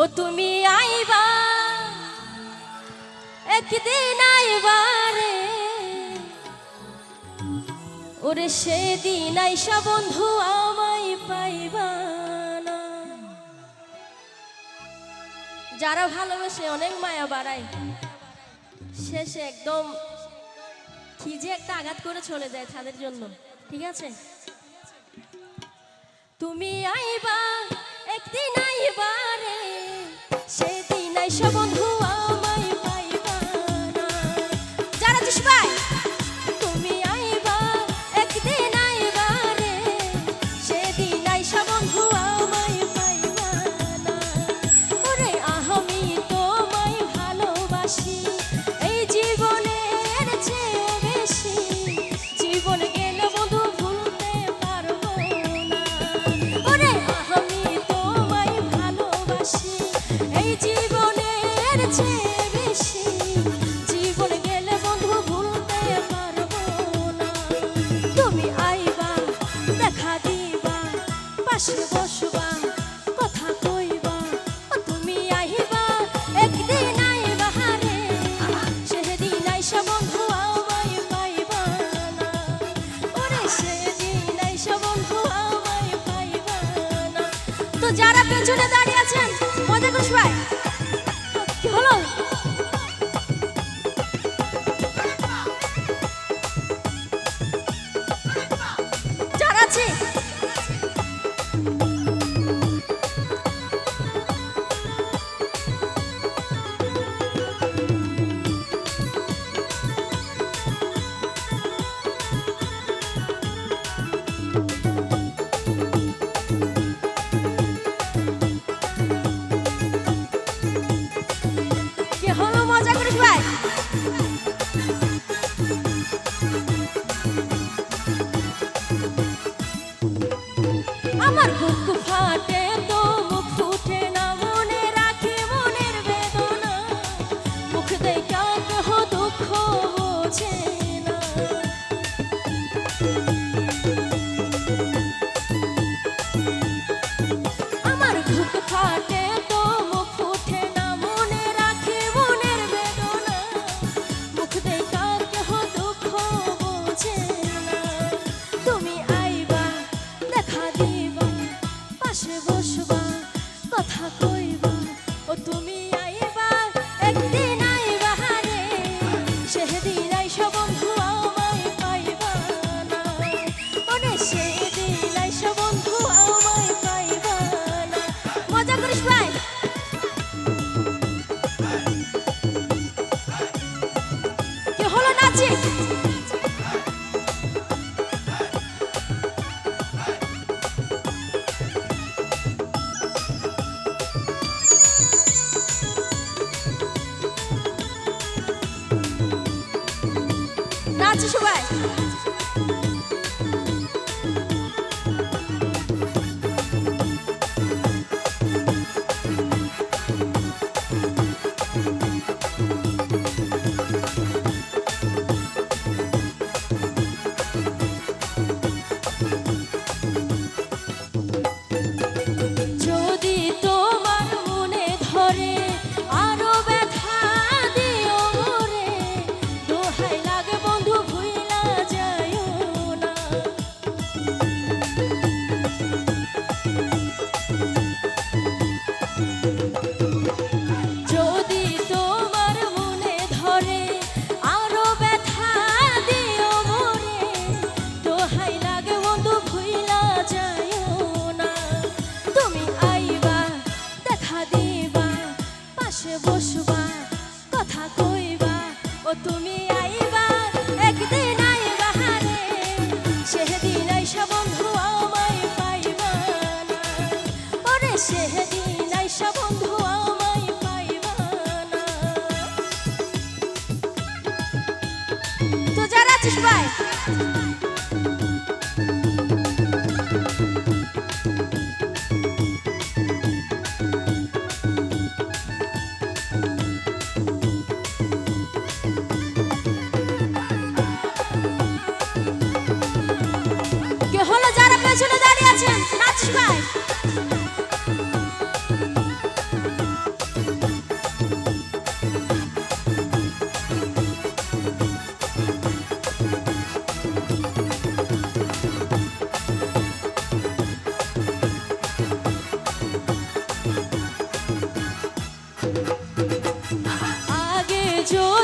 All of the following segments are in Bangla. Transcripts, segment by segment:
ও তুমি আইবা, একদিন আইবা রে। ওরে সেদিন আইসা বন্ধু আমায় পাইবা না। যারা ভালোবাসে অনেক মায়া বাড়ায়, শেষে একদম কি যে একটা আঘাত করে চলে যায় তাদের জন্য, ঠিক আছে? তুমি আইবা, একদিন আইবা রে। সেদিন আইসা বন্ধু পিছনে দাঁড়িয়ে আছেন। মজা করুন সবাই। আমার বুক 继续问。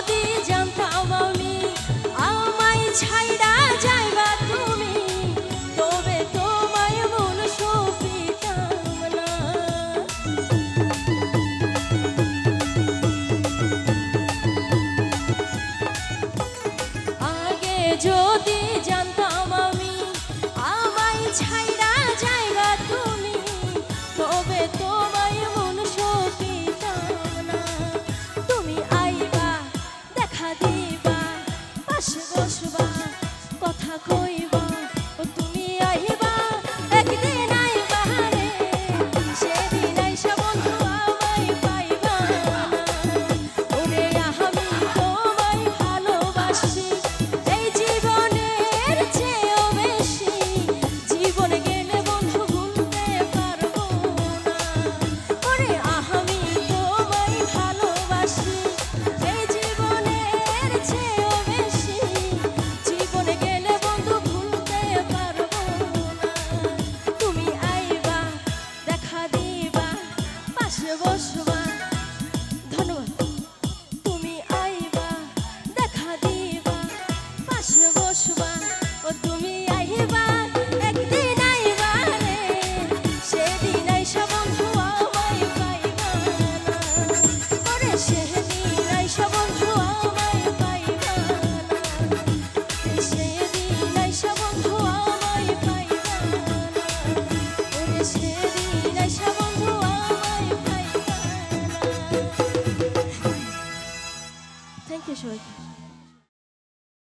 যদি জানতাম আমি আমায় ছাইড়া যাইবা তুমি।